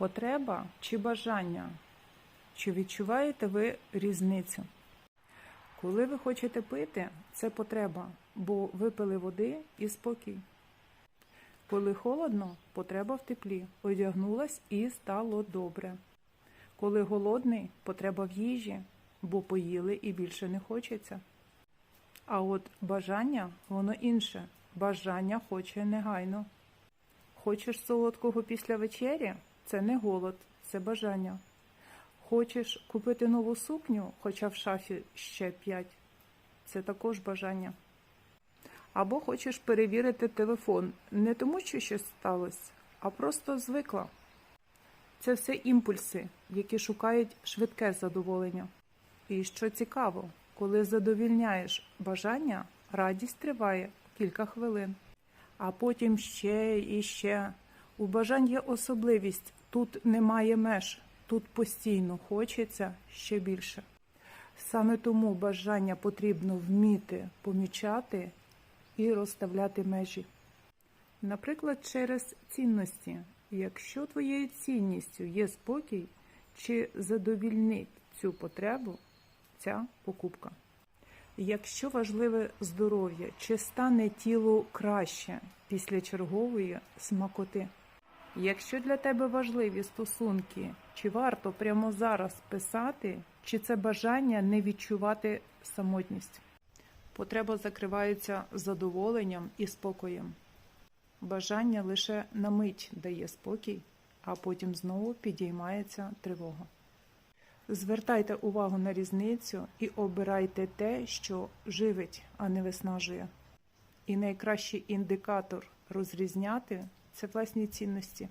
Потреба чи бажання? Чи відчуваєте ви різницю? Коли ви хочете пити, це потреба, бо випили води і спокій. Коли холодно, потреба в теплі, одягнулась і стало добре. Коли голодний, потреба в їжі, бо поїли і більше не хочеться. А от бажання воно інше. Бажання хоче негайно. Хочеш солодкого після вечері? Це не голод, це бажання. Хочеш купити нову сукню, хоча в шафі ще п'ять. Це також бажання. Або хочеш перевірити телефон не тому, що щось сталося, а просто звикла. Це все імпульси, які шукають швидке задоволення. І що цікаво, коли задовільняєш бажання, радість триває кілька хвилин, а потім ще і ще. У бажань є особливість, тут немає меж, тут постійно хочеться ще більше. Саме тому бажання потрібно вміти помічати і розставляти межі. Наприклад, через цінності. Якщо твоєю цінністю є спокій, чи задовільнить цю потребу ця покупка. Якщо важливе здоров'я, чи стане тілу краще після чергової смакоти? Якщо для тебе важливі стосунки, чи варто прямо зараз писати, чи це бажання не відчувати самотність? Потреба закривається задоволенням і спокоєм. Бажання лише на мить дає спокій, а потім знову підіймається тривога. Звертайте увагу на різницю і обирайте те, що живить, а не виснажує. І найкращий індикатор розрізняти це власні цінності.